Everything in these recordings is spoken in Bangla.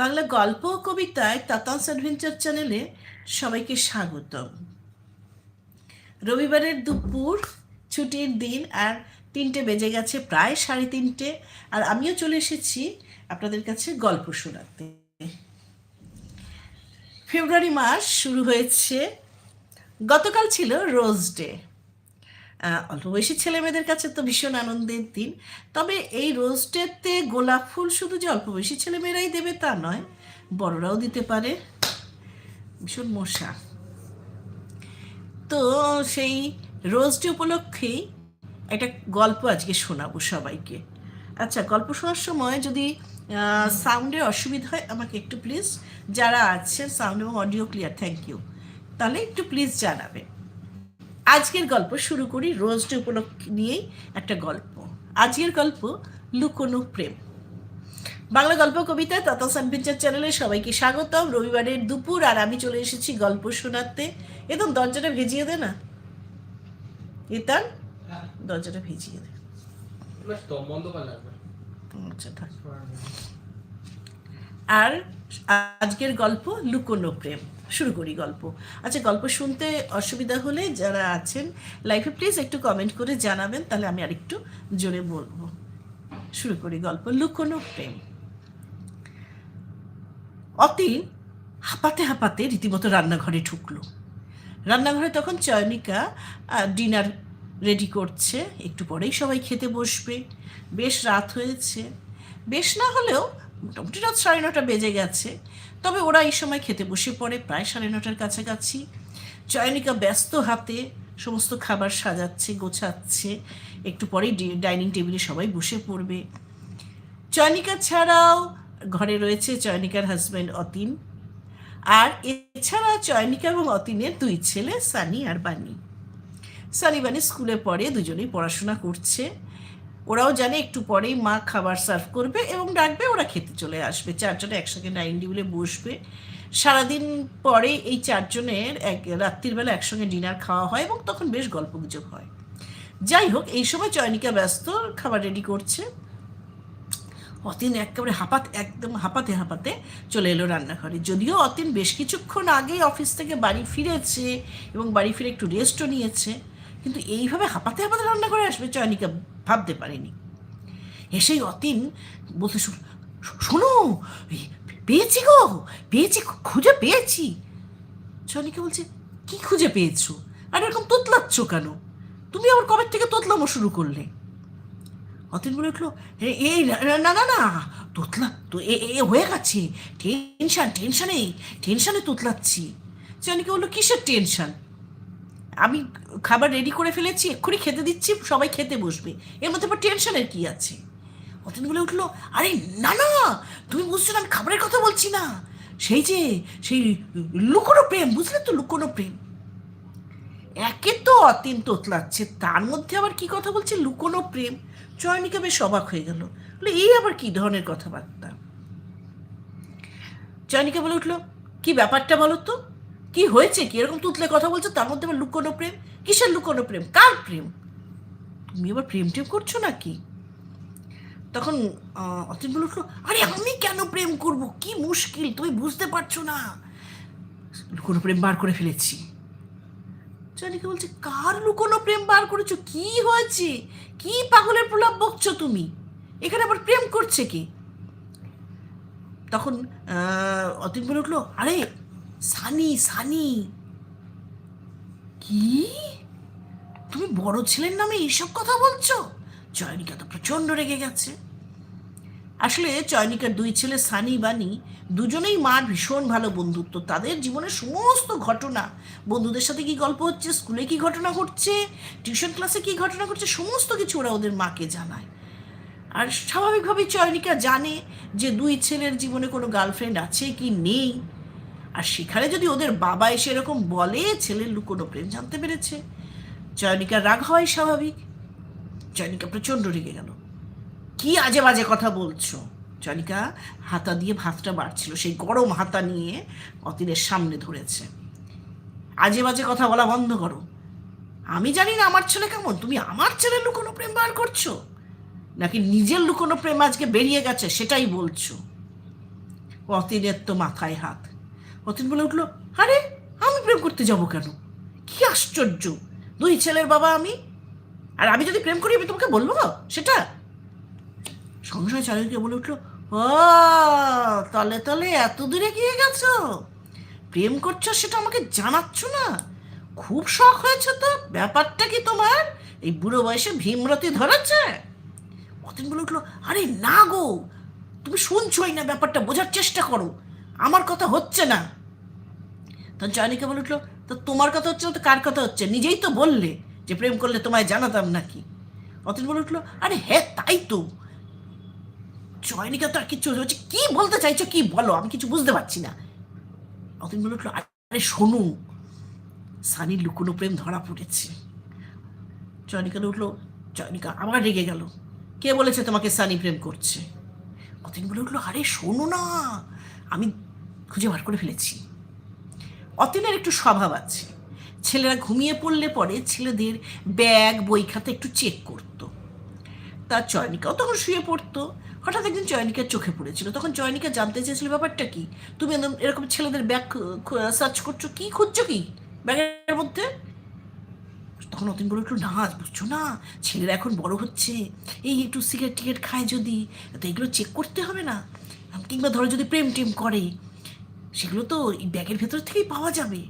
বাংলা গল্প ও কবিতায় তাতাস অ্যাডভেঞ্চার চ্যানেলে সবাইকে স্বাগতম। রবিবারের দুপুর, ছুটির দিন, আর তিনটে বেজে গেছে, প্রায় সাড়ে তিনটে। আর আমিও চলে এসেছি আপনাদের কাছে গল্প শোনাতে। ফেব্রুয়ারি মাস শুরু হয়েছে। গতকাল ছিল রোজ ডে। অল্প বয়সী ছেলে মেয়েদের কাছে তো ভীষণ আনন্দের দিন। তবে এই রোজ ডেতে গোলাপ ফুল শুধু যে অল্প বয়সী ছেলে মেয়েরাই দেবে তা নয়, বড়রাও দিতে পারে। ভীষণ মশা। তো সেই রোজ ডে উপলক্ষেই একটা গল্প আজকে শোনাবো সবাইকে। আচ্ছা গল্প শোনার সময় যদি সাউন্ডের অসুবিধা হয়, আমাকে একটু প্লিজ যারা আছেন, সাউন্ড এবং অডিও ক্লিয়ার থ্যাংক ইউ তাহলে একটু প্লিজ জানাবেন। আজকের গল্প শুরু করি রোজ ডে উপলক্ষে নিয়েই একটা গল্প। আজকের গল্প লুকোনো প্রেম। বাংলা গল্প কবিতা তথা সানপিচার চ্যানেলে সবাইকে স্বাগতম। রবিবারের দুপুর আর আমি চলে এসেছি গল্প শোনাতে। একদম দরজাটা ভেজিয়ে দে না। ইতান দরজাটা ভেজিয়ে দে। আচ্ছা আর আজকের গল্প লুকোনো প্রেম। শুরু করি গল্প। আচ্ছা গল্প শুনতে অসুবিধা হলে যারা আছেন লাইফে প্লিজ একটু কমেন্ট করে জানাবেন, তাহলে আমি আরেকটু জোরে বলব। শুরু করি গল্প। লুকোনো প্রেম। অতীন হাঁপাতে হাঁপাতে রীতিমতো রান্নাঘরে ঢুকলো। রান্নাঘরে তখন চয়নিকা ডিনার রেডি করছে। একটু পরেই সবাই খেতে বসবে। বেশ রাত হয়েছে। বেশ না হলেও মোটামুটি রাত সাড়ে নটা বেজে গেছে। তবে ওরা এই সময় খেতে বসে পড়ে, প্রায় সাড়ে নটার কাছাকাছি। চয়নিকা ব্যস্ত হাতে সমস্ত খাবার সাজাচ্ছে, গোছাচ্ছে। একটু পরেই ডাইনিং টেবিলে সবাই বসে পড়বে। চয়নিকা ছাড়াও ঘরে রয়েছে চয়নিকার হাজব্যান্ড অতীন। আর এছাড়া চয়নিকা এবং অতীনের দুই ছেলে সানি আর বানি। সানি বানি স্কুলে পড়ে, দুজনেই পড়াশোনা করছে। ওরাও জানে একটু পরেই মা খাবার সার্ভ করবে এবং ডাকবে, ওরা খেতে চলে আসবে। চারজনে একসঙ্গে ডাইনিং টেবিলে বসবে। সারাদিন পরে এই চারজনের এক, রাত্রির বেলা একসঙ্গে ডিনার খাওয়া হয় এবং তখন বেশ গল্পগুজব হয়। যাই হোক, এই সময় চয়নিকা ব্যস্ত, খাবার রেডি করছে। অতীন একেবারে হাঁপাত, একদম হাঁপাতে হাঁপাতে চলে এলো রান্নাঘরে। যদিও অতীন বেশ কিছুক্ষণ আগেই অফিস থেকে বাড়ি ফিরেছে এবং বাড়ি ফিরে একটু রেস্টও নিয়েছে। কিন্তু এইভাবে হাঁপাতে হাঁপাতে রান্না করে আসবে চয়নিকা, ভাবতে পারেনি। এসেই অতীন বলতে শুন- পেয়েছি গো, পেয়েছি, খুঁজে পেয়েছি। চয়নিকা বলছে, কি খুঁজে পেয়েছ? আর এরকম তোতলাচ্ছ কেন? তুমি আবার কবে থেকে তোতলামো শুরু করলে? অতীন বলে উঠল, "এ- এই না, না- না তোতলা, তো এ হয়ে গেছে, টেনশন টেনশনে টেনশনে তোতলাচ্ছি। চয়নিকা বলল, কিসের টেনশন? আমি খাবার রেডি করে ফেলেছি, এক্ষুনি খেতে দিচ্ছি, সবাই খেতে বসবে। এর মধ্যে আবার টেনশনের কী আছে? অতীন বলে উঠল, আরে, না না, তুমি বুঝছ আমি খাবারের কথা বলছি না। সেই যে, সেই লুকোনো প্রেম, বুঝলে তো লুকোনো প্রেম? একে তো অতীন তোতলাচ্ছে, তার মধ্যে আবার কি কথা বলছে? লুকোনো প্রেম। চয়নিকা বেশ অবাক হয়ে গেল। বলে, এই আবার কি ধরনের কথাবার্তা? চয়নিকা বলে উঠল, কি ব্যাপারটা বলো তো? কি হয়েছে কি? এরকম তুতলে কথা বলছো, তার মধ্যে আবার লুকোনো প্রেম? কিসের লুকোনো প্রেম? কার প্রেম? তুমি আবার প্রেম টেম করছ নাকি? তখন অতীন বলে উঠল, আরে আমি কেন প্রেম করব? কি মুশকিল, তুমি বুঝতে পারছ না। লুকোনো প্রেম বার করে ফেলেছি। জানিকা বলছে, কার লুকোনো প্রেম বার করেছ? কি হয়েছে? কি পাগলের প্রলাপ বকছো তুমি? এখানে আবার প্রেম করছে কি? তখন অতীন বলে উঠল, আরে সানি সানি। কি? তুমি বড় ছেলের নামে এইসব কথা বলছো? চয়নিকা তো প্রচণ্ড রেগে গেছে। আসলে চয়নিকার দুই ছেলে সানি, বানি দুজনেই মার ভীষণ ভালো বন্ধুত্ব। তাদের জীবনের সমস্ত ঘটনা, বন্ধুদের সাথে কি গল্প হচ্ছে, স্কুলে কি ঘটনা ঘটছে, টিউশন ক্লাসে কি ঘটনা ঘটছে, সমস্ত কিছু ওরা ওদের মাকে জানায়। আর স্বাভাবিকভাবেই চয়নিকা জানে যে দুই ছেলের জীবনে কোনো গার্লফ্রেন্ড আছে কি নেই। আর সেখানে যদি ওদের বাবা এসে এরকম বলে, ছেলের লুকোনো প্রেম জানতে পেরেছে? চয়নিকার রাগ হয় স্বাভাবিক। চয়নিকা প্রচণ্ড রেগে গেল। কি আজে বাজে কথা বলছো? চয়নিকা হাতা দিয়ে ভাতটা বাড়ছিল, সেই গরম হাতা নিয়ে অতীনের সামনে ধরেছে। আজে বাজে কথা বলা বন্ধ করো। আমি জানি না আমার ছেলে কেমন, তুমি আমার ছেলের লুকোনো প্রেম বার করছ? নাকি নিজের লুকোনো প্রেম আজকে বেরিয়ে গেছে, সেটাই বলছো? অতীনের তো মাথায় হাত। অতীন বলে উঠল, আরে, আমি প্রেম করতে যাব কেন? কি আশ্চর্য। দুই ছেলের বাবা আমি। আর আমি যদি প্রেম করি, আমি তোমাকে বলব? সেটা? সঙ্গে চারিদিকে বলে উঠল ও তলে তলে এত দূরে গিয়ে গেছো? প্রেম করছ সেটা আমাকে জানাচ্ছ না? খুব শখ হয়েছে তো, ব্যাপারটা কি তোমার? এই বুড়ো বয়সে ভীমরতি ধরেছে? অতীন বলে উঠল, আরে না গো, তুমি শুনছোই না ব্যাপারটা, বোঝার চেষ্টা করো। আমার কথা হচ্ছে না। তখন জয়নিকা বলে উঠল, তো তোমার কথা হচ্ছে তো কার কথা হচ্ছে? নিজেই তো বললে যে প্রেম করলে তোমায় জানাতাম নাকি। অতীন বলে উঠল, আরে হ্যাঁ তাই তো। জয়নিকা তো আর কিচ্ছু হচ্ছে, কি বলতে চাইছো, কি বলো? আমি কিছু বুঝতে পারছি না। অতীন বলে উঠল, আরে শোনো সানির লুকোনো প্রেম ধরা পড়েছে। জয়নিকা উঠল, জয়নিকা আবার রেগে গেল। কে বলেছে তোমাকে সানি প্রেম করছে? অতীন বলে উঠল, আরে শোনো না, আমি খুঁজে বার করে ফেলেছি। অতীনের একটু স্বভাব আছে। ছেলেরা ঘুমিয়ে পড়লে পরে ছেলেদের ব্যাগ, বই খাতা একটু চেক করতো। তার চয়নিকাও তখন শুয়ে পড়তো। হঠাৎ একদিন চয়নিকার চোখে পড়েছিল। তখন চয়নিকা জানতে চেয়েছিল, ব্যাপারটা কি? তুমি এরকম- ছেলেদের ব্যাগ সার্চ করছ কি? খুঁজছো কি? ব্যাগের মধ্যে? তখন অতীন বলে একটু না বুঝছ না? ছেলেরা এখন বড় হচ্ছে। এই একটু সিগারেট টিকেট খায় যদি। তো এগুলো চেক করতে হবে না। কিংবা ধরো যদি প্রেম টেম করে। সেগুলো তো এই ব্যাগের ভেতর থেকেই পাওয়া যাবে।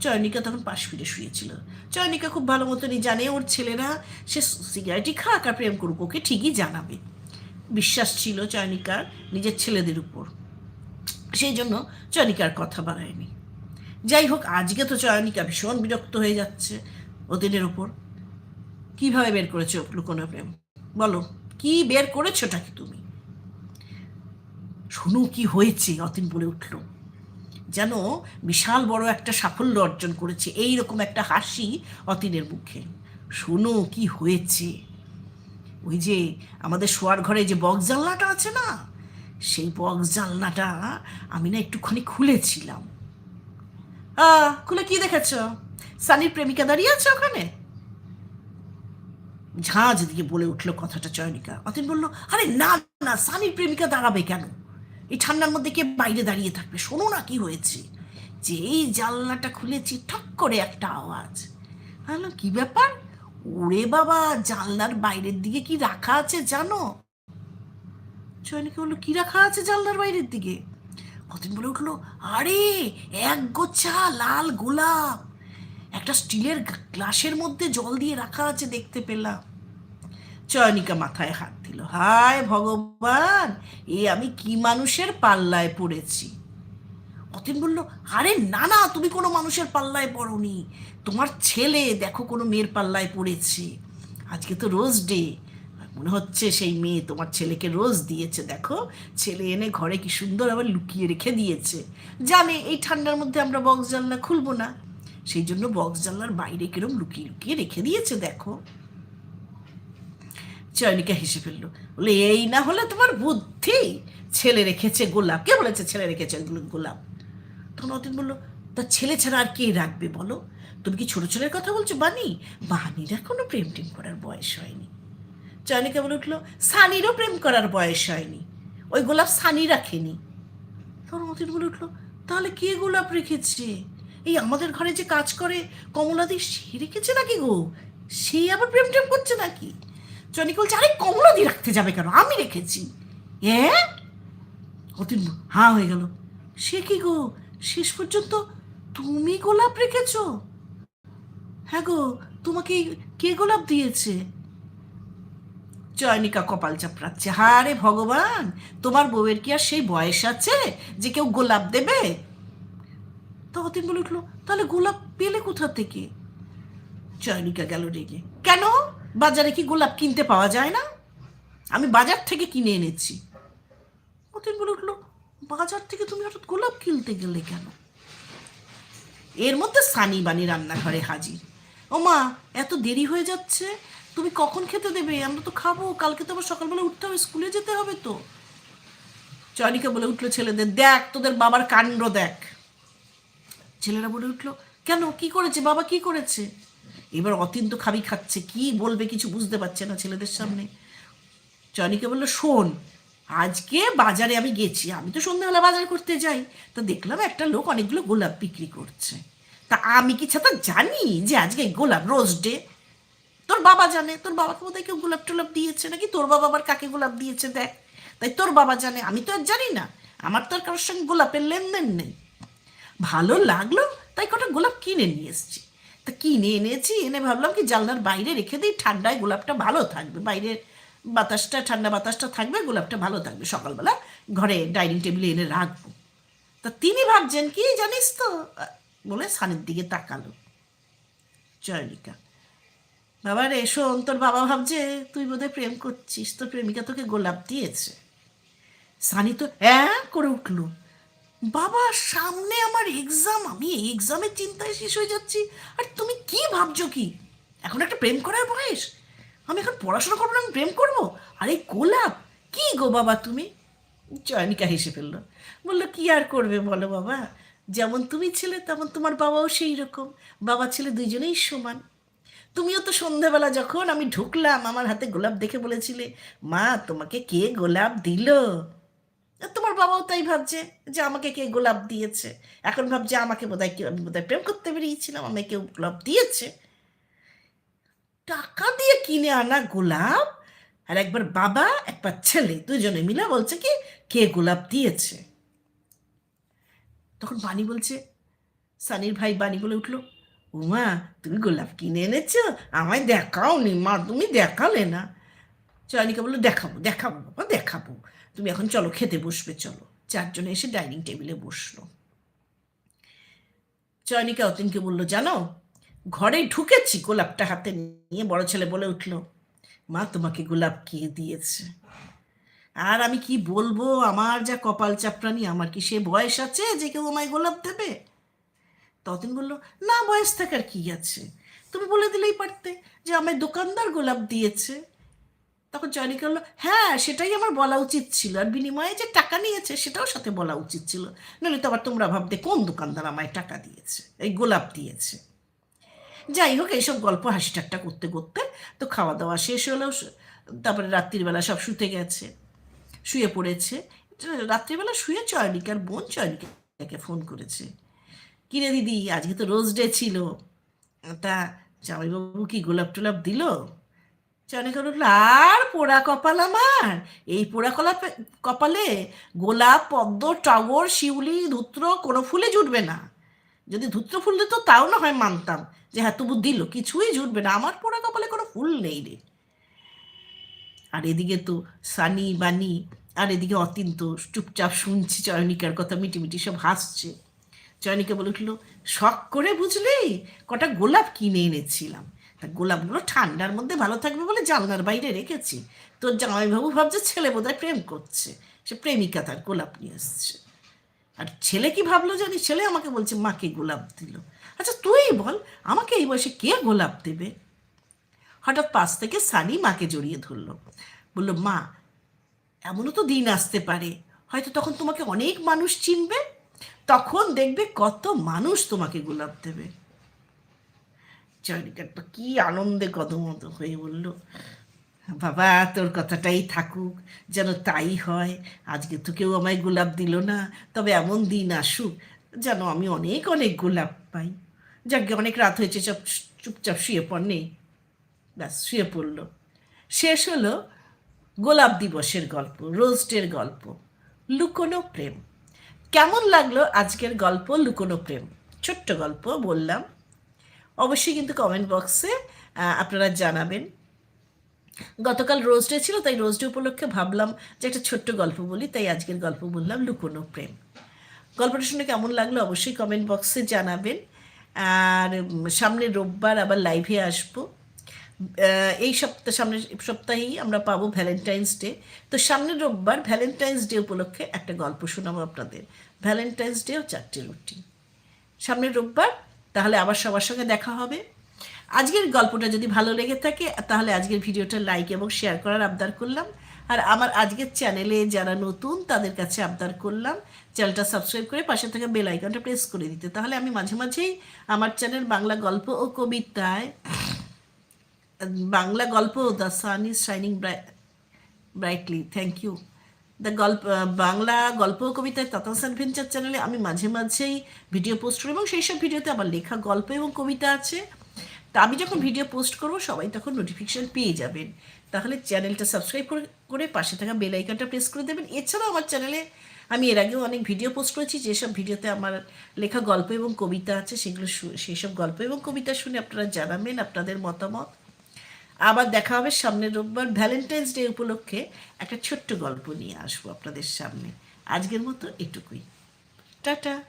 চয়নিকা তখন পাশ ফিরে শুয়েছিল। চয়নিকা খুব ভালো মতনই জানে ওর ছেলেরা, সে সিগারেটই খাক আর প্রেম করুক, ওকে ঠিকই জানাবে। বিশ্বাস ছিল চয়নিকার নিজের ছেলেদের উপর। সেই জন্য চয়নিকার কথা বাড়ায়নি। যাই হোক, আজকে তো চয়নিকা ভীষণ বিরক্ত হয়ে যাচ্ছে ওদের ওপর কীভাবে বের করেছ লুকোনো প্রেম? বলো, কি বের করেছোটা কি তুমি? শোনো কি হয়েছে? অতীন বলে উঠল। যেন বিশাল বড় একটা সাফল্য অর্জন করেছে এই রকম একটা হাসি অতীনের মুখে। শোনো কি হয়েছে? ওই যে আমাদের শোয়ার ঘরে যে বক্স জানলাটা আছে না, সেই বক্স জানলাটা আমি না একটুখানি খুলেছিলাম। খুলে কি দেখেছ? সানির প্রেমিকা দাঁড়িয়ে আছে ওখানে? ঝাঁঝ দিকে বলে উঠল কথাটা চয়নিকা। অতীন বলল, আরে না না, সানির প্রেমিকা দাঁড়াবে কেন? এই ঠান্ডার মধ্যে কে বাইরে দাঁড়িয়ে থাকবে? শোনো না কি হয়েছে। যে এই জানলাটা খুলেছি, ঠক করে একটা আওয়াজ। হ্যালো কি ব্যাপার? ওরে বাবা, জানলার বাইরের দিকে কি রাখা আছে জানো? চয়নিকা বলল, কি রাখা আছে জানলার বাইরের দিকে? অতীন বলে উঠল, আরে, এক গোছা লাল গোলাপ। একটা স্টিলের গ্লাসের মধ্যে জল দিয়ে রাখা আছে দেখতে পেলাম। চয়নিকা মাথায় হাত দিল। হায় ভগবান, এ আমি কি মানুষের পাল্লায় পড়েছি? অতীন বলল, আরে না না, তুমি কোনো মানুষের পাল্লায় পড়োনি। তোমার ছেলে, দেখো কোনো মেয়ের পাল্লায় পড়েছে। আজকে তো রোজ ডে। মনে হচ্ছে সেই মেয়ে তোমার ছেলেকে রোজ দিয়েছে, দেখো। ছেলে এনে ঘরে কি সুন্দর আবার লুকিয়ে রেখে দিয়েছে। জানে, এই ঠান্ডার মধ্যে আমরা বক্স জানলা খুলবো না। সেই জন্য বক্স জানলার বাইরে কিরম লুকিয়ে লুকিয়ে রেখে দিয়েছে, দেখো। চয়নিকা হেসে ফেলল। বলে এই না হলে তোমার বুদ্ধি ছেলে রেখেছে গোলাপ। কে বলেছে ছেলে রেখেছে গোলাপ? তখন অতীন বলল, তা ছেলে ছাড়া আর কে রাখবে বলো? তুমি কি ছোট ছেলের কথা বলছো বানি বানির এখনও প্রেম টেম করার বয়স হয়নি। চয়নিকা বলে উঠল, সানিরও প্রেম করার বয়স হয়নি। ওই গোলাপ সানি রাখেনি। তখন অতীন বলে উঠল, তাহলে কে গোলাপ রেখেছে? এই আমাদের ঘরে যে কাজ করে কমলাদি, সে রেখেছে নাকি গো? সে আবার প্রেম টেম করছে নাকি? চয়নিকা বলছে আরে কমলাদি রাখতে যাবে কেন? আমি রেখেছি। হ্যাঁ অতীন হাঁ, হয়ে গেল। সে কি গো? শেষ পর্যন্ত তুমি গোলাপ রেখেছ? হ্যাঁ গো, তোমাকে কে গোলাপ দিয়েছে? চয়নিকা কপাল চাপড়াচ্ছে। হারে ভগবান, তোমার বউয়ের কি আর সেই বয়স আছে যে কেউ গোলাপ দেবে? তো অতীন বলে উঠল, তাহলে গোলাপ পেলে কোথা থেকে? চয়নিকা গেল রেগে। কেন? বাজারে কি গোলাপ কিনতে পাওয়া যায় না? আমি বাজার থেকে কিনে এনেছি। অতীন বলে উঠল, বাজার থেকে তুমি হঠাৎ গোলাপ কিনতে গেলে কেন? এর মধ্যে সানি বানি রান্নাঘরে হাজির। ও মা, এত দেরি হয়ে যাচ্ছে, তুমি কখন খেতে দেবে? আমরা তো খাব, কালকে তো আবার সকালবেলা উঠতে হবে, স্কুলে যেতে হবে তো। চয়নিকা বলে উঠল ছেলেদের, দেখ, তোদের বাবার কাণ্ড দেখ। ছেলেরা বলে উঠল, কেন? কি করেছে? বাবা কি করেছে? এবার অতীন তো খাবি খাচ্ছে, কি বলবে কিছু বুঝতে পারছে না ছেলেদের সামনে। চয়নিকা বলল, শোন, আজকে বাজারে আমি গেছি, আমি তো সন্ধ্যাবেলা বাজার করতে যাই। তো দেখলাম একটা লোক অনেকগুলো গোলাপ বিক্রি করছে। তা আমি কি ছাতা জানি যে আজকে গোলাপ রোজ ডে? তোর বাবা জানে, তোর বাবাকে বোধহয় কেউ গোলাপ টোলাপ দিয়েছে নাকি? তোর বাবা আবার কাকে গোলাপ দিয়েছে দেখ। তাই তোর বাবা জানে, আমি তো আর জানি না। আমার তো আর কারোর সঙ্গে গোলাপের লেনদেন নেই। ভালো লাগল, তাই কটা গোলাপ কিনে নিয়ে এসেছি। তা কিনে এনেছি? এনে ভাবলাম কি জানলার বাইরে রেখে দিই, ঠান্ডায় গোলাপটা ভালো থাকবে। বাইরের বাতাসটা, ঠান্ডা বাতাসটা থাকবে, গোলাপটা ভালো থাকবে। সকালবেলা ঘরে ডাইনিং টেবিলে এনে রাখব। তা তিনি ভাবছেন কি জানিস তো? বলে সানের দিকে তাকালো। চয়নিকা, বাবা রে, শোন, তোর বাবা ভাবছে তুই বোধহয় প্রেম করছিস। তোর প্রেমিকা তোকে গোলাপ দিয়েছে। সানি তো হ্যাঁ করে উঠল। বাবা, সামনে আমার এক্সাম আমি এই এক্সামের চিন্তায় শেষ হয়ে যাচ্ছি। আর তুমি কি ভাবছ কি? এখন একটা প্রেম করার বয়স। আমি এখন পড়াশোনা করব না, আমি প্রেম করব? আরে গোলাপ, কি গো বাবা তুমি? চয়নিকা হেসে ফেলল। বলল, কি আর করবে বলো বাবা? যেমন তুমি ছেলে, তেমন তোমার বাবাও সেই রকম। বাবা ছেলে দুইজনেই সমান। তুমিও তো সন্ধ্যাবেলা যখন আমি ঢুকলাম, আমার হাতে গোলাপ দেখে বলেছিলে, মা, তোমাকে কে গোলাপ দিল? তোমার বাবাও তাই ভাবছে যে আমাকে কে গোলাপ দিয়েছে। এখন ভাবছে আমাকে বোধহয় কেউ আমি বোধহয় প্রেম করতে বেরিয়েছিলাম আমাকে কেউ গোলাপ দিয়েছে। টাকা দিয়ে কিনে আনা গোলাপ? আর একবার বাবা, একবার ছেলে, দুজনে মিলে বলছে কি, কে গোলাপ দিয়েছে? তখন বাণী বলছে, সানির ভাই বাণী বলে উঠল, উমা, তুমি গোলাপ কিনে এনেছো? আমায় দেখাও নি মা, তুমি দেখালে না। চয়নিকা বলল, দেখাবো দেখাবো বাবা, দেখাবো। তুমি এখন চলো, খেতে বসবে, চলো। চারজনে এসে ডাইনিং টেবিলে বসল। চয়নিকা অতীনকে বলল, জানো, ঘরে ঢুকেছি গোলাপটা হাতে নিয়ে। বড় ছেলে বলে উঠল, মা তোমাকে গোলাপ কে দিয়েছে? আর আমি কি বলব? আমার যা কপাল চাপড়ানি, আমার কি সে বয়স আছে যে কেউ আমায় গোলাপ দেবে? ততদিন বলল, না, বয়স থাকার কি আছে? তুমি বলে দিলেই পারতে যে আমায় দোকানদার গোলাপ দিয়েছে। তখন জয়নিকা করল হ্যাঁ সেটাই আমার বলা উচিত ছিল। আর বিনিময়ে যে টাকা নিয়েছে, সেটাও সাথে বলা উচিত ছিল। নইলে তো আবার তোমরা ভাবতে, কোন দোকানদার আমায় টাকা দিয়েছে? এই গোলাপ দিয়েছে। যাই হোক, এইসব গল্প, হাসি ঠাট্টা করতে করতে তো খাওয়া দাওয়া শেষ হলো। তারপরে রাত্রিবেলা সব শুতে গেছে, শুয়ে পড়েছে। রাত্রিবেলা শুয়ে চয়নিকার বোন চয়নিকাকে ফোন করেছে। কিরে দিদি, আজকে তো রোজ ডে ছিল। তা জামাইবাবু কি গোলাপ টোলাপ দিল? চয়নিকা উঠল আর পোড়া কপাল আমার। এই পোড়া কলাপে কপালে গোলাপ, পদ্ম, টগর, শিউলি, ধুত্র কোনো ফুলে জুটবে না। যদি ধুত্র ফুল দিত, তাও না হয় মানতাম যে হ্যাঁ তবু দিল। কিছুই জুটবে না। আমার পোড়া কপালে কোনো ফুল নেই রে। আর এদিকে তো সানি, বানি, আর এদিকে অতীন তো চুপচাপ শুনছি, চয়নিকার কথা মিটি মিটি সব হাসছে। চয়নিকা বলে উঠল, শখ করে বুঝলি, কটা গোলাপ কিনে এনেছিলাম। গোলাপগুলো ঠান্ডার মধ্যে ভালো থাকবে বলে জানলার বাইরে রেখেছি। তোর জামাইবাবু ভাবছে ছেলে বোধহয় প্রেম করছে। সে প্রেমিকা তার, গোলাপ নিয়ে এসছে। আর ছেলে কি ভাবলো জানি? ছেলে আমাকে বলছে মাকে গোলাপ দিল? আচ্ছা তুই বল, আমাকে এই বয়সে কে গোলাপ দেবে? হঠাৎ পাশ থেকে সানি মাকে জড়িয়ে ধরলো। বলল, মা, এমনও তো দিন আসতে পারে। হয়তো তখন তোমাকে অনেক মানুষ চিনবে। তখন দেখবে কত মানুষ তোমাকে গোলাপ দেবে। চয়নিকাটা কি আনন্দে কদমত হয়ে বলল, বাবা, তোর কথাটাই থাকুক, যেন তাই হয়। আজকে তো কেউ আমায় গোলাপ দিল না, তবে এমন দিন আসুক যেন আমি অনেক অনেক গোলাপ পাই। যাকে অনেক রাত হয়েছে, চপ, চুপচাপ শুয়ে পড় নেই ব্যাস, শুয়ে পড়ল। শেষ হলো গোলাপ দিবসের গল্প, রোস্টের গল্প, লুকোনো প্রেম। কেমন লাগল আজকের গল্প, লুকোনো প্রেম? ছোট্ট গল্প বললাম। অবশ্যই কিন্তু কমেন্ট বক্সে আপনারা জানাবেন। গতকাল রোজ ডে ছিল তাই রোজ ডে উপলক্ষে ভাবলাম যে একটা ছোট্ট গল্প বলি তাই আজকের গল্প বললাম লুকোনো প্রেম। গল্পটা শুনে কেমন লাগল অবশ্যই কমেন্ট বক্সে জানাবেন। আর উম, সামনের রোববার আবার লাইভে আসব। এই সপ্তাহ সামনের সপ্তাহেই আমরা পাবো ভ্যালেন্টাইন্স ডে তো সামনের রোববার ভ্যালেন্টাইন্স ডে উপলক্ষে একটা গল্প শোনাবো আপনাদের। ভ্যালেন্টাইন্স ডে ও চারটে রুটি। সামনের রোববার তাহলে আবার সবার সঙ্গে দেখা হবে। আজকের গল্পটা যদি ভালো লেগে থাকে, তাহলে আজকের ভিডিওটা লাইক এবং শেয়ার করার আবদার করলাম। আর আমার আজকের চ্যানেলে যারা নতুন, তাদের কাছে আবদার করলাম, চ্যানেলটা সাবস্ক্রাইব করে পাশে থাকা বেল আইকনটা প্রেস করে দিতে। তাহলে আমি মাঝে মাঝেই আমার চ্যানেল বাংলা গল্প ও কবিতায়, বাংলা গল্প the sun is shining brightly thank you the গল্প বাংলা গল্প কবিতায় তাতাস অ্যাডভেঞ্চার চ্যানেলে আমি মাঝে মাঝেই ভিডিও পোস্ট করি এবং সেই সব ভিডিওতে আমার লেখা গল্প এবং কবিতা আছে। তা আমি যখন ভিডিও পোস্ট করব, সবাই তখন নোটিফিকেশান পেয়ে যাবেন। তাহলে চ্যানেলটা সাবস্ক্রাইব করে পাশে থাকা বেল আইকনটা প্রেস করে দেবেন। এছাড়াও আমার চ্যানেলে আমি এর আগেও অনেক ভিডিও পোস্ট করেছি, যেসব ভিডিওতে আমার লেখা গল্প এবং কবিতা আছে, সেগুলো সেই সব গল্প এবং কবিতা শুনে আপনারা জানাবেন, আপনাদের মতামত। আবার দেখা হবে সামনের রোববার ভ্যালেন্টাইন্স ডে উপলক্ষে একটা ছোট্ট গল্প নিয়ে আসব আপনাদের সামনে। আজকের মতো এটুকুই। টাটা।